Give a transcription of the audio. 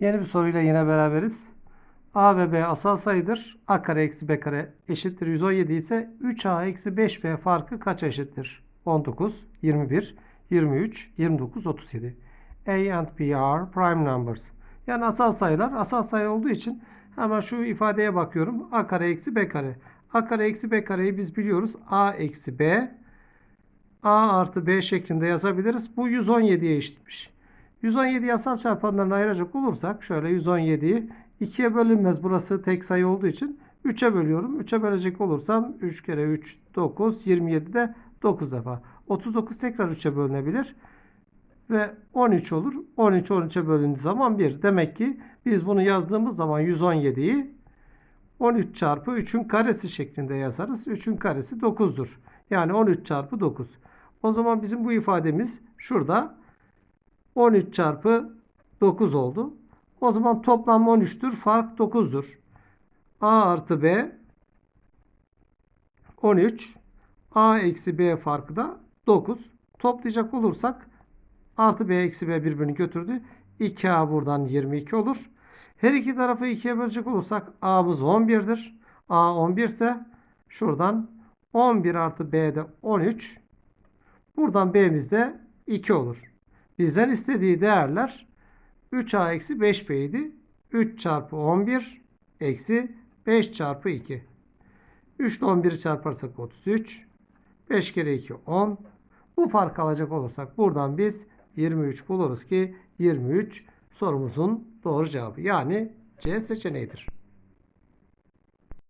Yeni bir soruyla yine beraberiz. A ve B asal sayıdır. A kare eksi B kare eşittir 117 ise 3A eksi 5B farkı kaç eşittir? 19, 21, 23, 29, 37. A and B are prime numbers. Yani asal sayılar asal sayı olduğu için hemen şu ifadeye bakıyorum. A kare eksi B kare. A kare eksi B kareyi biz biliyoruz. A eksi B A artı B şeklinde yazabiliriz. Bu 117'ye eşitmiş. 117 yasal çarpanlarını ayıracak olursak şöyle 117'yi 2'ye bölünmez. Burası tek sayı olduğu için 3'e bölüyorum. 3'e bölecek olursam 3 kere 3 9 27 de 9 defa. 39 tekrar 3'e bölünebilir. Ve 13 olur. 13 13'e bölündüğü zaman 1. Demek ki biz bunu yazdığımız zaman 117'yi 13 çarpı 3'ün karesi şeklinde yazarız. 3'ün karesi 9'dur. Yani 13 çarpı 9. O zaman bizim bu ifademiz şurada 13 çarpı 9 oldu. O zaman toplam 13'tür. Fark 9'dur. A artı B 13. A eksi B farkı da 9. Toplayacak olursak artı B eksi B birbirini götürdü. 2A buradan 22 olur. Her iki tarafı 2'ye bölecek olursak A'mız 11'dir. A 11 ise şuradan 11 artı B de 13. Buradan B'miz de 2 olur. Bizden istediği değerler 3A eksi 5B idi. 3 çarpı 11 eksi 5 çarpı 2. 3 ile 11'i çarparsak 33. 5 kere 2 10. Bu fark alacak olursak buradan biz 23 buluruz ki 23 sorumuzun doğru cevabı. Yani C seçeneğidir.